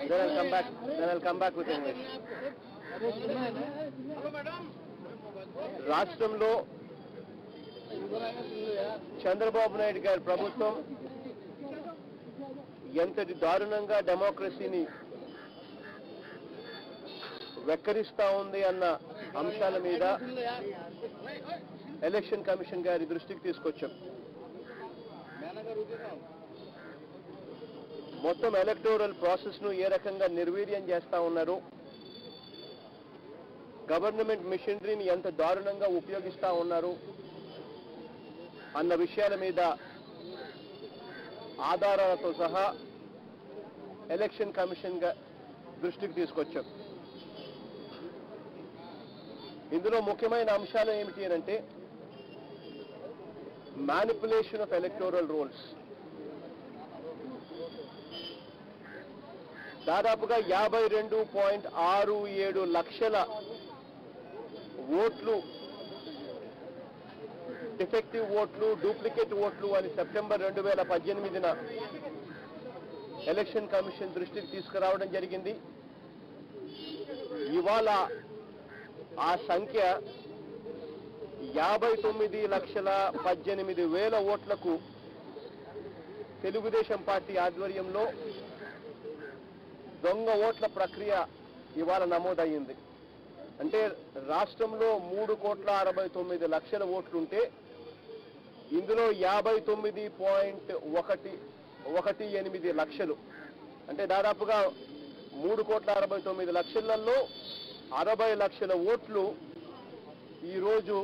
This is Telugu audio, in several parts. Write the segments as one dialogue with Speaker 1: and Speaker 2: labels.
Speaker 1: Then I'll come back. Then I'll come back with English. రాష్ట్రంలో చంద్రబాబు నాయుడు గారి ప్రభుత్వం ఎంతటి దారుణంగా డెమోక్రసీని వెక్కరిస్తా ఉంది అన్న అంశాల మీద ఎలక్షన్ కమిషన్ గారి దృష్టికి తీసుకొచ్చాం మొత్తం ఎలక్టోరల్ ప్రాసెస్ను ఏ రకంగా నిర్వీర్యం చేస్తా ఉన్నారు? గవర్నమెంట్ మిషనరీని ఎంత దారుణంగా ఉపయోగిస్తా ఉన్నారు? అన్న విషయాల మీద ఆధారాలతో సహా ఎలక్షన్ కమిషన్గా దృష్టికి తీసుకొచ్చాం. ఇందులో ముఖ్యమైన అంశాలు ఏమిటి అంటే మ్యానిపులేషన్ ఆఫ్ ఎలక్టోరల్ రూల్స్ దాదాపుగా యాభై రెండు పాయింట్ ఆరు ఏడు లక్షల ఓట్లు డిఫెక్టివ్ ఓట్లు డూప్లికేట్ ఓట్లు అని సెప్టెంబర్ రెండు వేల పద్దెనిమిదిన ఎలక్షన్ కమిషన్ దృష్టికి తీసుకురావడం జరిగింది. ఇవాళ ఆ సంఖ్య యాభై తొమ్మిది లక్షల పద్దెనిమిది వేల ఓట్లకు తెలుగుదేశం పార్టీ ఆధ్వర్యంలో దొంగ ఓట్ల ప్రక్రియ ఇవాళ నమోదయ్యింది. అంటే రాష్ట్రంలో మూడు కోట్ల అరవై తొమ్మిది లక్షల ఓట్లుంటే ఇందులో యాభై తొమ్మిది పాయింట్ ఒకటి ఒకటి ఎనిమిది లక్షలు. అంటే దాదాపుగా మూడు కోట్ల అరవై తొమ్మిది లక్షలలో అరవై లక్షల ఓట్లు ఈరోజు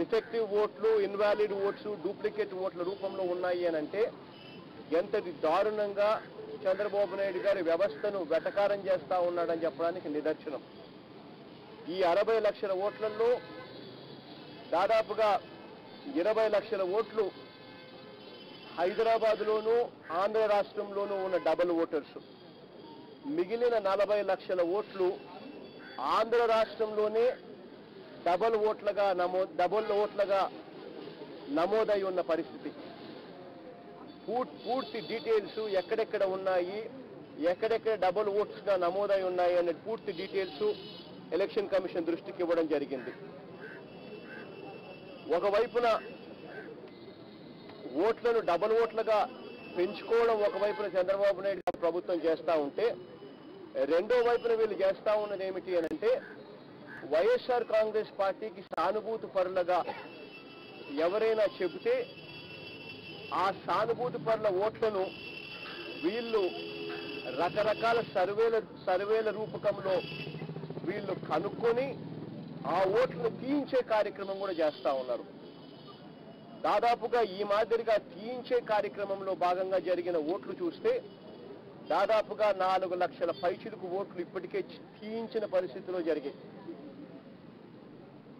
Speaker 1: డిఫెక్టివ్ ఓట్లు ఇన్వాలిడ్ ఓట్స్ డూప్లికేట్ ఓట్ల రూపంలో ఉన్నాయి అని అంటే ఎంతటి దారుణంగా చంద్రబాబు నాయుడు గారి వ్యవస్థను వెటకారం చేస్తా ఉన్నాడని చెప్పడానికి నిదర్శనం. ఈ అరవై లక్షల ఓట్లలో దాదాపుగా ఇరవై లక్షల ఓట్లు హైదరాబాద్లోనూ ఆంధ్ర రాష్ట్రంలోనూ ఉన్న డబుల్ ఓటర్స్. మిగిలిన నలభై లక్షల ఓట్లు ఆంధ్ర రాష్ట్రంలోనే డబల్ ఓట్లుగా నమో డబుల్ ఓట్లుగా నమోదై ఉన్న పరిస్థితి. పూర్తి డీటెయిల్స్ ఎక్కడెక్కడ ఉన్నాయి? ఎక్కడెక్కడ డబుల్ ఓట్స్గా నమోదై ఉన్నాయి అనే పూర్తి డీటెయిల్స్ ఎలక్షన్ కమిషన్ దృష్టికి ఇవ్వడం జరిగింది. ఒకవైపున ఓట్లను డబుల్ ఓట్లుగా పెంచుకోవడం ఒకవైపున చంద్రబాబు నాయుడు ప్రభుత్వం చేస్తా ఉంటే రెండో వైపున వీళ్ళు చేస్తా ఉన్నది ఏమిటి అని అంటే వైఎస్ఆర్ కాంగ్రెస్ పార్టీకి సానుభూతి పరులుగా ఎవరైనా చెబితే ఆ సానుభూతి పరుల ఓట్లను వీళ్ళు రకరకాల సర్వేల సర్వేల రూపకంలో వీళ్ళు కనుక్కొని ఆ ఓట్లను తీయించే కార్యక్రమం కూడా చేస్తా ఉన్నారు. దాదాపుగా ఈ మాదిరిగా తీయించే కార్యక్రమంలో భాగంగా జరిగిన ఓట్లు చూస్తే దాదాపుగా నాలుగు లక్షల పైచిలుకు ఓట్లు ఇప్పటికే తీయించిన పరిస్థితిలో జరిగాయి.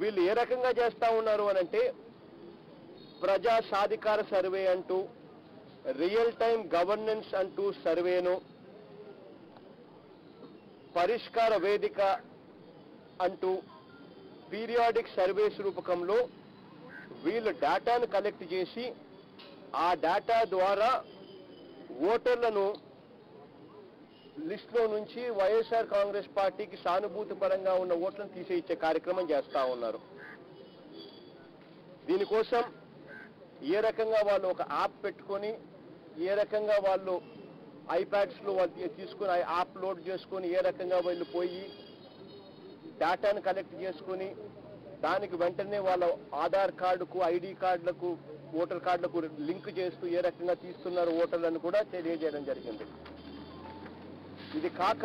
Speaker 1: వీళ్ళు ఏ రకంగా చేస్తా ఉన్నారు అనంటే ప్రజా సాధికార సర్వే అంటూ రియల్ టైం గవర్నెన్స్ అంటూ సర్వేను పరిష్కార వేదిక అంటూ పీరియాడిక్ సర్వేస్ రూపకంలో వీళ్ళు డేటాను కలెక్ట్ చేసి ఆ డేటా ద్వారా ఓటర్లను లిస్టులో నుంచి వైఎస్ఆర్ కాంగ్రెస్ పార్టీకి సానుభూతి పరంగా ఉన్న ఓట్లను తీసేయించే ఇచ్చే కార్యక్రమం చేస్తా ఉన్నారు. దీనికోసం ఏ రకంగా వాళ్ళు ఒక యాప్ పెట్టుకొని ఏ రకంగా వాళ్ళు ఐప్యాడ్స్లో వాళ్ళు తీసుకుని యాప్ లోడ్ చేసుకొని ఏ రకంగా వాళ్ళు పోయి డేటాను కలెక్ట్ చేసుకొని దానికి వెంటనే వాళ్ళ ఆధార్ కార్డుకు ఐడి కార్డులకు ఓటర్ కార్డులకు లింక్ చేస్తూ ఏ రకంగా తీస్తున్నారు ఓటర్లను కూడా తెలియజేయడం జరిగింది. ఇది కాక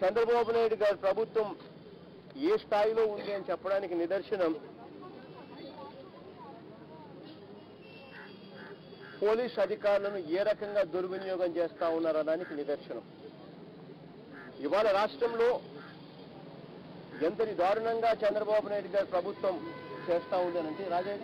Speaker 1: చంద్రబాబు నాయుడు గారి ప్రభుత్వం ఏ స్థాయిలో ఉంది అని చెప్పడానికి నిదర్శనం పోలీస్ అధికారులను ఏ రకంగా దుర్వినియోగం చేస్తా ఉన్నారనడానికి నిదర్శనం. ఇవాళ రాష్ట్రంలో ఎంతటి దారుణంగా చంద్రబాబు నాయుడు గారి ప్రభుత్వం చేస్తా ఉంది అంటే